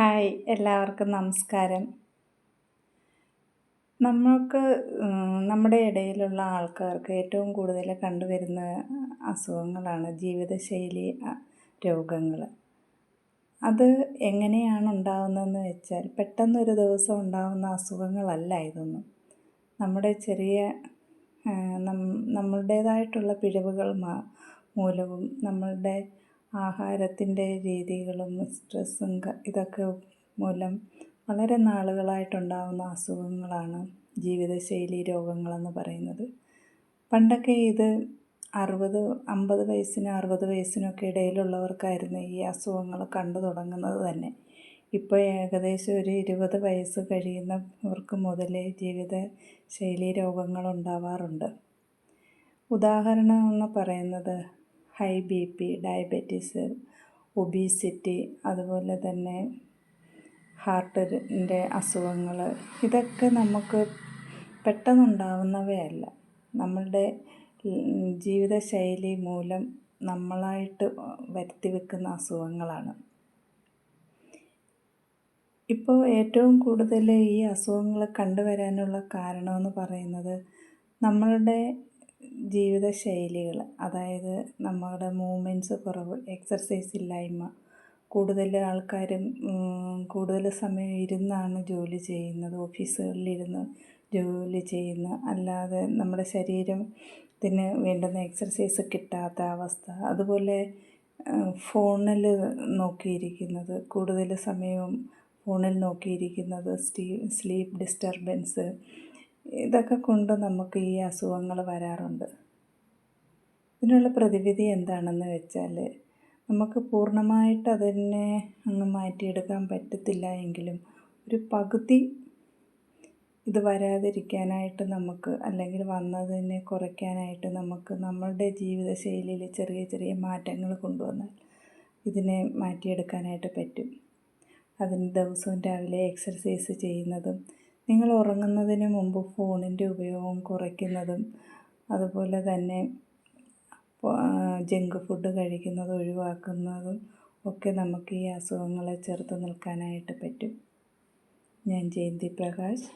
Hi എല്ലാവർക്കും നമസ്കാരം. നമ്മൾക്ക് നമ്മുടെ ഇടയിലുള്ള ആൾക്കാർക്ക് ഏറ്റവും കൂടുതൽ കണ്ടുവരുന്ന അസുഖങ്ങളാണ് ജീവിതശൈലി രോഗങ്ങൾ അത് എങ്ങനെയാണ് ഉണ്ടാകുന്നതെന്ന് വെച്ചാൽ പെട്ടെന്നൊരു ദിവസം ഉണ്ടാകുന്ന അസുഖങ്ങളല്ല ഇതൊന്നും. നമ്മുടെ ചെറിയ നമ്മളുടേതായിട്ടുള്ള പിഴവുകൾ മൂലവും നമ്മളുടെ ആഹാരത്തിന്റെ രീതികളും സ്ട്രെസ്സും ഇതൊക്കെ മൂലം വളരെ നാളുകളായിട്ടുണ്ടാകുന്ന അസുഖങ്ങളാണ് ജീവിതശൈലി രോഗങ്ങളെന്ന് പറയുന്നത്. പണ്ടൊക്കെ ഇത് അറുപത് അമ്പത് വയസ്സിനും അറുപത് വയസ്സിനൊക്കെ ഇടയിലുള്ളവർക്കായിരുന്നു ഈ അസുഖങ്ങൾ കണ്ടു തുടങ്ങുന്നത് തന്നെ. ഇപ്പോൾ ഏകദേശം ഒരു ഇരുപത് വയസ്സ് കഴിയുന്നവർക്ക് മുതലേ ജീവിത ശൈലി രോഗങ്ങൾ ഉണ്ടാവാറുണ്ട്. ഉദാഹരണം എന്ന് പറയുന്നത് high B P diabetes obesity അതുപോലെ തന്നെ ഹാർട്ടിന്റെ അസുഖങ്ങൾ. ഇതൊക്കെ നമുക്ക് പെട്ടെന്നുണ്ടാവുന്നവയല്ല. നമ്മളുടെ ജീവിതശൈലി മൂലം നമ്മളായിട്ട് വരുത്തി വെക്കുന്ന അസുഖങ്ങളാണ്. ഇപ്പോൾ ഏറ്റവും കൂടുതൽ ഈ അസുഖങ്ങൾ കണ്ടുവരാനുള്ള കാരണമെന്ന് പറയുന്നത് നമ്മളുടെ ജീവിതശൈലികൾ അതായത് നമ്മുടെ മൂവ്മെന്റ്സ് കുറവ് എക്സർസൈസ് ഇല്ലായ്മ കൂടുതൽ ആൾക്കാരും കൂടുതൽ സമയം ഇരുന്നാണ് ജോലി ചെയ്യുന്നത് ഓഫീസുകളിലിരുന്ന് ജോലി ചെയ്യുന്ന അല്ലാതെ നമ്മുടെ ശരീരത്തിന് വേണ്ടുന്ന എക്സർസൈസ് കിട്ടാത്ത അവസ്ഥ. അതുപോലെ ഫോണിൽ നോക്കിയിരിക്കുന്നത് കൂടുതൽ സമയവും ഫോണിൽ നോക്കിയിരിക്കുന്നത് സ്ലീപ്പ് ഡിസ്റ്റർബൻസ് ഇതൊക്കെ കൊണ്ട് നമുക്ക് ഈ അസുഖങ്ങൾ വരാറുണ്ട്. ഇതിനുള്ള പ്രതിവിധി എന്താണെന്ന് വെച്ചാൽ നമുക്ക് പൂർണമായിട്ട് അതിനെ അങ്ങ് മാറ്റിയെടുക്കാൻ പറ്റത്തില്ല എങ്കിലും ഒരു പകുതി ഇത് വരാതിരിക്കാനായിട്ട് നമുക്ക് അല്ലെങ്കിൽ വന്നതിനെ കുറയ്ക്കാനായിട്ട് നമുക്ക് നമ്മളുടെ ജീവിതശൈലിയിൽ ചെറിയ ചെറിയ മാറ്റങ്ങൾ കൊണ്ടുവന്നാൽ ഇതിനെ മാറ്റിയെടുക്കാനായിട്ട് പറ്റും. അതിന് ദിവസവും രാവിലെ എക്സർസൈസ് ചെയ്യുന്നതും നിങ്ങൾ ഉറങ്ങുന്നതിന് മുമ്പ് ഫോണിന്റെ ഉപയോഗം കുറയ്ക്കുന്നതും അതുപോലെ തന്നെ ജങ്ക് ഫുഡ് കഴിക്കുന്നത് ഒഴിവാക്കുന്നതും ഒക്കെ നമുക്ക് ഈ അസുഖങ്ങളെ ചെറുത്ത് നിൽക്കാനായിട്ട് പറ്റും. ഞാൻ ജയന്തി പ്രകാശ്.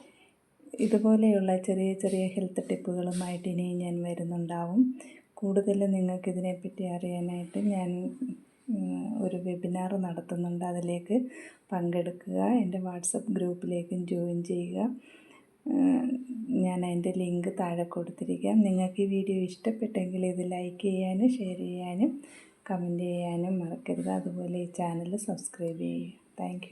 ഇതുപോലെയുള്ള ചെറിയ ചെറിയ ഹെൽത്ത് ടിപ്പുകളുമായിട്ട് ഇനിയും ഞാൻ വരുന്നുണ്ടാവും. കൂടുതൽ നിങ്ങൾക്കിതിനെപ്പറ്റി അറിയാനായിട്ട് ഞാൻ ഒരു വെബിനാർ നടത്തുന്നുണ്ട്. അതിലേക്ക് പങ്കെടുക്കുക. എന്റെ വാട്സപ്പ് ഗ്രൂപ്പിലേക്കും ജോയിൻ ചെയ്യുക. ഞാൻ അതിന്റെ ലിങ്ക് താഴെ കൊടുത്തിരിക്കാം. നിങ്ങൾക്ക് ഈ വീഡിയോ ഇഷ്ടപ്പെട്ടെങ്കിൽ ഇത് ലൈക്ക് ചെയ്യാനും ഷെയർ ചെയ്യാനും കമന്റ് ചെയ്യാനും മറക്കരുത്. അതുപോലെ ഈ ചാനൽ സബ്സ്ക്രൈബ് ചെയ്യുക താങ്ക്